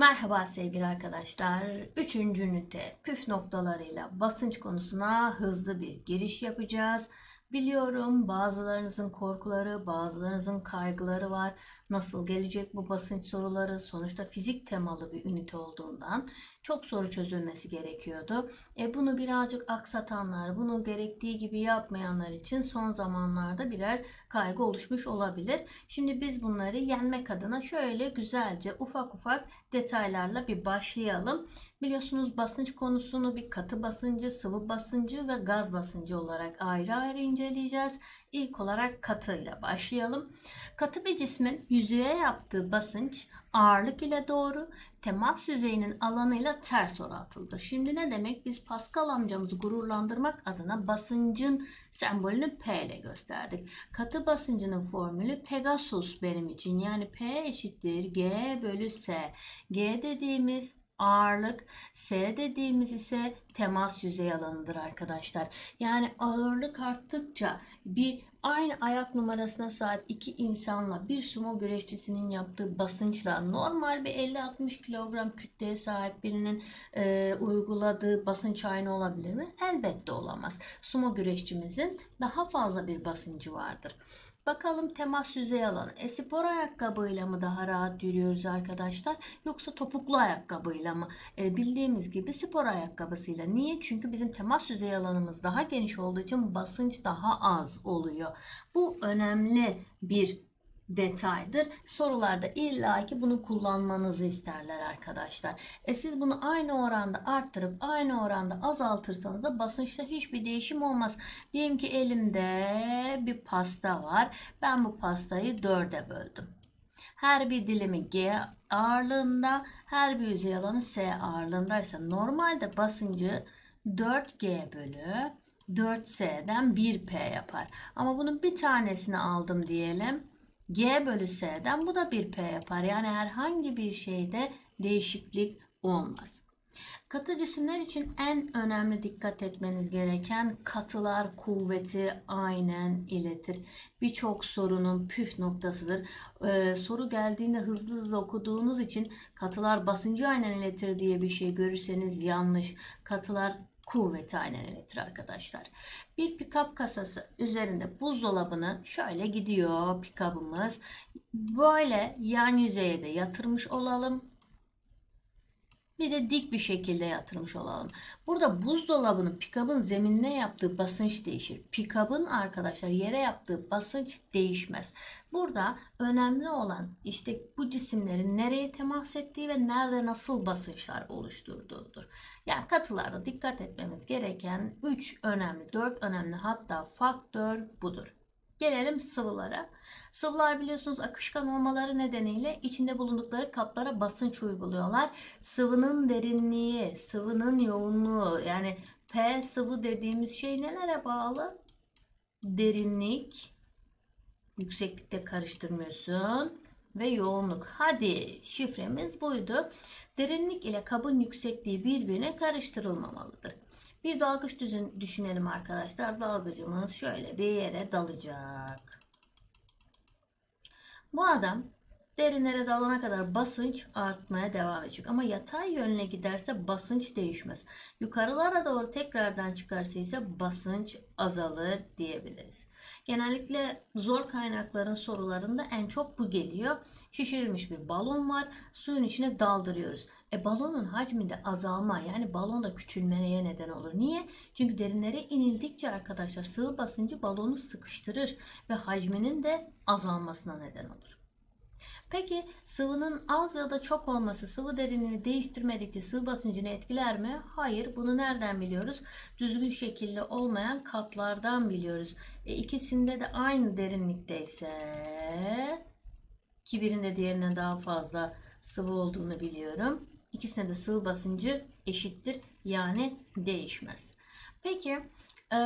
Merhaba sevgili arkadaşlar. Üçüncü ünite püf noktalarıyla basınç konusuna hızlı bir giriş yapacağız. Biliyorum bazılarınızın korkuları, bazılarınızın kaygıları var. Nasıl gelecek bu basınç soruları? Sonuçta fizik temalı bir ünite olduğundan çok soru çözülmesi gerekiyordu. E bunu birazcık aksatanlar, bunu gerektiği gibi yapmayanlar için son zamanlarda birer kaygı oluşmuş olabilir. Şimdi biz bunları yenmek adına şöyle güzelce ufak ufak detaylarla bir başlayalım. Biliyorsunuz basınç konusunu bir katı basıncı, sıvı basıncı ve gaz basıncı olarak ayrı ayrı inceleyeceğiz. İlk olarak katı ile başlayalım. Katı bir cismin yüzeye yaptığı basınç ağırlık ile doğru, temas yüzeyinin alanıyla ters orantılıdır. Şimdi ne demek? Biz Pascal amcamızı gururlandırmak adına basıncın sembolünü P ile gösterdik. Katı basıncının formülü Pegasus benim için. Yani P eşittir G bölü S. G dediğimiz ağırlık, S dediğimiz ise temas yüzey alanıdır arkadaşlar. Yani ağırlık arttıkça bir aynı ayak numarasına sahip iki insanla bir sumo güreşçisinin yaptığı basınçla normal bir 50-60 kilogram kütleye sahip birinin e, uyguladığı basınç aynı olabilir mi? Elbette olamaz. Sumo güreşçimizin daha fazla bir basıncı vardır. Bakalım temas yüzey alanı. E spor ayakkabıyla mı daha rahat yürüyoruz arkadaşlar? Yoksa topuklu ayakkabıyla mı? E, bildiğimiz gibi spor ayakkabısıyla. Niye? Çünkü bizim temas yüzey alanımız daha geniş olduğu için basınç daha az oluyor. Bu önemli bir detaydır. Sorularda illaki bunu kullanmanızı isterler arkadaşlar. E siz bunu aynı oranda arttırıp aynı oranda azaltırsanız da basınçta hiçbir değişim olmaz. Diyelim ki elimde bir pasta var. Ben bu pastayı dörde böldüm. Her bir dilimi G ağırlığında, her bir yüzey alanı S ağırlığındaysa normalde basıncı 4G bölü 4S'den 1P yapar. Ama bunun bir tanesini aldım diyelim. G bölü S'den bu da bir P yapar. Yani herhangi bir şeyde değişiklik olmaz. Katı cisimler için en önemli dikkat etmeniz gereken katılar kuvveti aynen iletir. Birçok sorunun püf noktasıdır. Ee, soru geldiğinde hızlı hızlı okuduğunuz için katılar basıncı aynen iletir diye bir şey görürseniz yanlış. Katılar kuvveti aynen iletir arkadaşlar. Bir pikap kasası üzerinde buzdolabını şöyle gidiyor pikabımız. Böyle yan yüzeye de yatırmış olalım. Bir de dik bir şekilde yatırmış olalım. Burada buzdolabının pikabın zeminine yaptığı basınç değişir. Pikabın arkadaşlar yere yaptığı basınç değişmez. Burada önemli olan işte bu cisimlerin nereye temas ettiği ve nerede nasıl basınçlar oluşturduğudur. Yani katılarda dikkat etmemiz gereken 3 önemli, 4 önemli hatta faktör budur. Gelelim sıvılara. Sıvılar biliyorsunuz akışkan olmaları nedeniyle içinde bulundukları kaplara basınç uyguluyorlar. Sıvının derinliği, sıvının yoğunluğu yani P sıvı dediğimiz şey nelere bağlı? Derinlik, yükseklikte karıştırmıyorsun ve yoğunluk. Hadi şifremiz buydu. Derinlik ile kabın yüksekliği birbirine karıştırılmamalıdır. Bir dalgıç düzün, düşünelim arkadaşlar. Dalgıcımız şöyle bir yere dalacak. Bu adam derinlere dalana kadar basınç artmaya devam edecek. Ama yatay yönüne giderse basınç değişmez. Yukarılara doğru tekrardan çıkarsa ise basınç azalır diyebiliriz. Genellikle zor kaynakların sorularında en çok bu geliyor. Şişirilmiş bir balon var. Suyun içine daldırıyoruz. E balonun hacminde azalma yani balonda küçülmeye neden olur. Niye? Çünkü derinlere inildikçe arkadaşlar sıvı basıncı balonu sıkıştırır ve hacminin de azalmasına neden olur. Peki sıvının az ya da çok olması sıvı derinliğini değiştirmedikçe sıvı basıncını etkiler mi? Hayır. Bunu nereden biliyoruz? Düzgün şekilde olmayan kaplardan biliyoruz. E, ikisinde de aynı derinlikteyse ki birinde diğerinden daha fazla sıvı olduğunu biliyorum. İkisinde de sıvı basıncı eşittir. Yani değişmez. Peki e,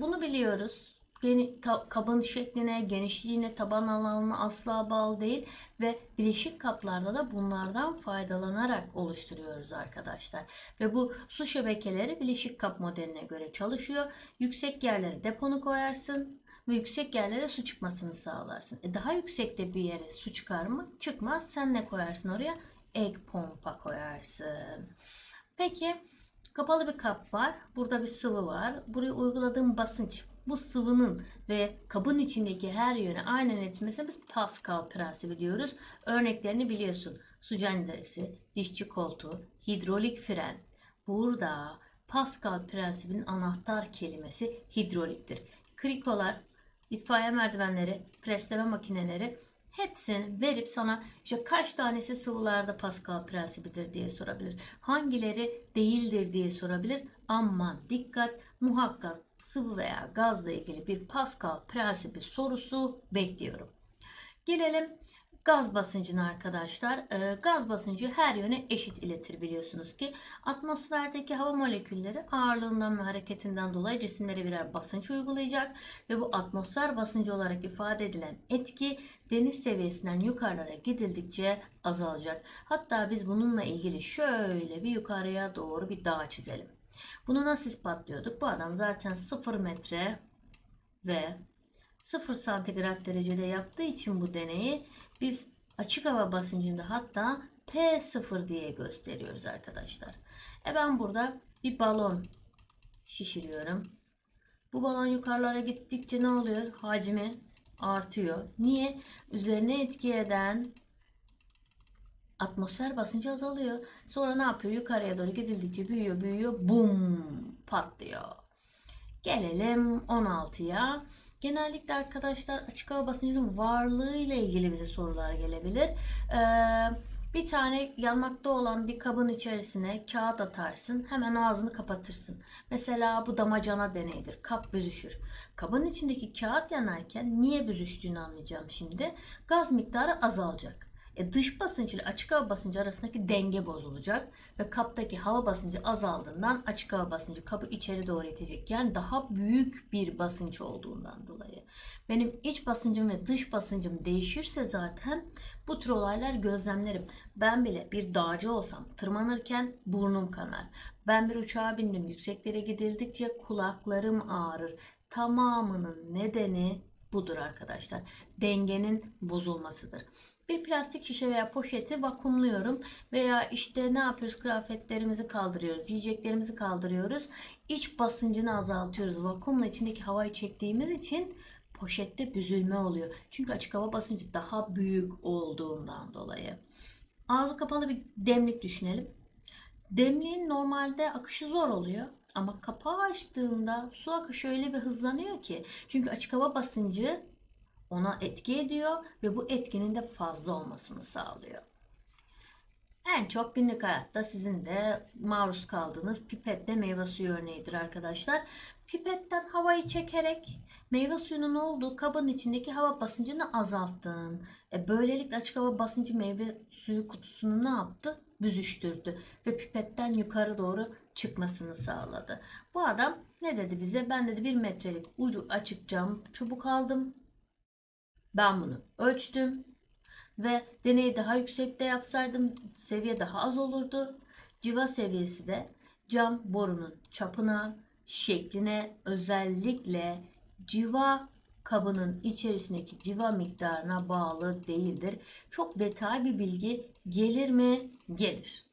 bunu biliyoruz. Geni, ta, kabın şekline, genişliğine, taban alanına asla bağlı değil ve bileşik kaplarda da bunlardan faydalanarak oluşturuyoruz arkadaşlar. Ve bu su şebekeleri bileşik kap modeline göre çalışıyor. Yüksek yerlere deponu koyarsın ve yüksek yerlere su çıkmasını sağlarsın. E daha yüksekte bir yere su çıkar mı? Çıkmaz. Sen ne koyarsın oraya? ek pompa koyarsın. Peki kapalı bir kap var. Burada bir sıvı var. Buraya uyguladığım basınç bu sıvının ve kabın içindeki her yöne aynen etmesine biz Pascal prensibi diyoruz. Örneklerini biliyorsun. Su cenderesi, dişçi koltuğu, hidrolik fren. Burada Pascal prensibinin anahtar kelimesi hidroliktir. Krikolar, itfaiye merdivenleri, presleme makineleri hepsini verip sana işte kaç tanesi sıvılarda Pascal prensibidir diye sorabilir. Hangileri değildir diye sorabilir. Aman dikkat muhakkak sıvı veya gazla ilgili bir Pascal prensibi sorusu bekliyorum. Gelelim gaz basıncına arkadaşlar. Ee, gaz basıncı her yöne eşit iletir biliyorsunuz ki. Atmosferdeki hava molekülleri ağırlığından ve hareketinden dolayı cisimlere birer basınç uygulayacak ve bu atmosfer basıncı olarak ifade edilen etki deniz seviyesinden yukarılara gidildikçe azalacak. Hatta biz bununla ilgili şöyle bir yukarıya doğru bir dağ çizelim. Bunu nasıl ispatlıyorduk? Bu adam zaten 0 metre ve 0 santigrat derecede yaptığı için bu deneyi biz açık hava basıncında hatta P0 diye gösteriyoruz arkadaşlar. E ben burada bir balon şişiriyorum. Bu balon yukarılara gittikçe ne oluyor? Hacmi artıyor. Niye? Üzerine etki eden atmosfer basıncı azalıyor. Sonra ne yapıyor? Yukarıya doğru gidildikçe büyüyor, büyüyor, bum patlıyor. Gelelim 16'ya. Genellikle arkadaşlar açık hava basıncının varlığı ile ilgili bize sorular gelebilir. Ee, bir tane yanmakta olan bir kabın içerisine kağıt atarsın. Hemen ağzını kapatırsın. Mesela bu damacana deneyidir. Kap büzüşür. Kabın içindeki kağıt yanarken niye büzüştüğünü anlayacağım şimdi. Gaz miktarı azalacak. E dış basınç ile açık hava basıncı arasındaki denge bozulacak ve kaptaki hava basıncı azaldığından açık hava basıncı kabı içeri doğru itecek. Yani daha büyük bir basınç olduğundan dolayı. Benim iç basıncım ve dış basıncım değişirse zaten bu tür olaylar gözlemlerim. Ben bile bir dağcı olsam tırmanırken burnum kanar. Ben bir uçağa bindim yükseklere gidildikçe kulaklarım ağrır. Tamamının nedeni budur arkadaşlar. Dengenin bozulmasıdır. Bir plastik şişe veya poşeti vakumluyorum veya işte ne yapıyoruz? Kıyafetlerimizi kaldırıyoruz, yiyeceklerimizi kaldırıyoruz. İç basıncını azaltıyoruz. Vakumla içindeki havayı çektiğimiz için poşette büzülme oluyor. Çünkü açık hava basıncı daha büyük olduğundan dolayı. Ağzı kapalı bir demlik düşünelim. Demliğin normalde akışı zor oluyor. Ama kapağı açtığında su akışı öyle bir hızlanıyor ki. Çünkü açık hava basıncı ona etki ediyor ve bu etkinin de fazla olmasını sağlıyor. En çok günlük hayatta sizin de maruz kaldığınız pipette meyve suyu örneğidir arkadaşlar. Pipetten havayı çekerek meyve suyunun olduğu kabın içindeki hava basıncını azalttın. E böylelikle açık hava basıncı meyve suyu kutusunu ne yaptı? Büzüştürdü ve pipetten yukarı doğru çıkmasını sağladı. Bu adam ne dedi bize? Ben dedi bir metrelik ucu açık cam çubuk aldım. Ben bunu ölçtüm ve deneyi daha yüksekte yapsaydım seviye daha az olurdu. Civa seviyesi de cam borunun çapına, şekline, özellikle civa kabının içerisindeki civa miktarına bağlı değildir. Çok detay bir bilgi gelir mi? Gelir.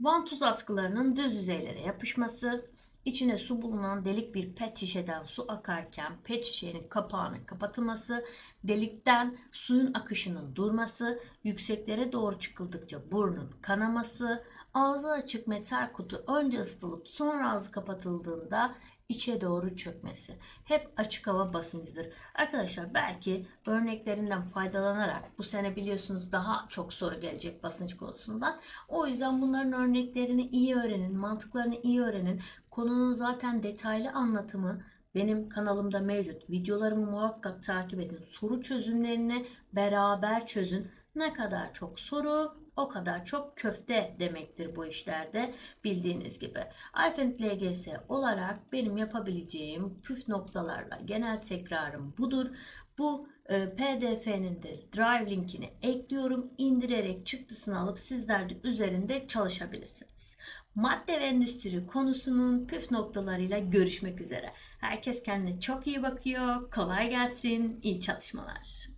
Vantuz askılarının düz yüzeylere yapışması, içine su bulunan delik bir pet şişeden su akarken pet şişenin kapağının kapatılması, delikten suyun akışının durması, yükseklere doğru çıkıldıkça burnun kanaması, ağzı açık metal kutu önce ısıtılıp sonra ağzı kapatıldığında içe doğru çökmesi. Hep açık hava basıncıdır. Arkadaşlar belki örneklerinden faydalanarak bu sene biliyorsunuz daha çok soru gelecek basınç konusundan. O yüzden bunların örneklerini iyi öğrenin, mantıklarını iyi öğrenin. Konunun zaten detaylı anlatımı benim kanalımda mevcut. Videolarımı muhakkak takip edin. Soru çözümlerini beraber çözün. Ne kadar çok soru o kadar çok köfte demektir bu işlerde bildiğiniz gibi. Alfenit LGS olarak benim yapabileceğim püf noktalarla genel tekrarım budur. Bu e, PDF'nin de Drive linkini ekliyorum. İndirerek çıktısını alıp sizler de üzerinde çalışabilirsiniz. Madde ve endüstri konusunun püf noktalarıyla görüşmek üzere. Herkes kendine çok iyi bakıyor. Kolay gelsin. İyi çalışmalar.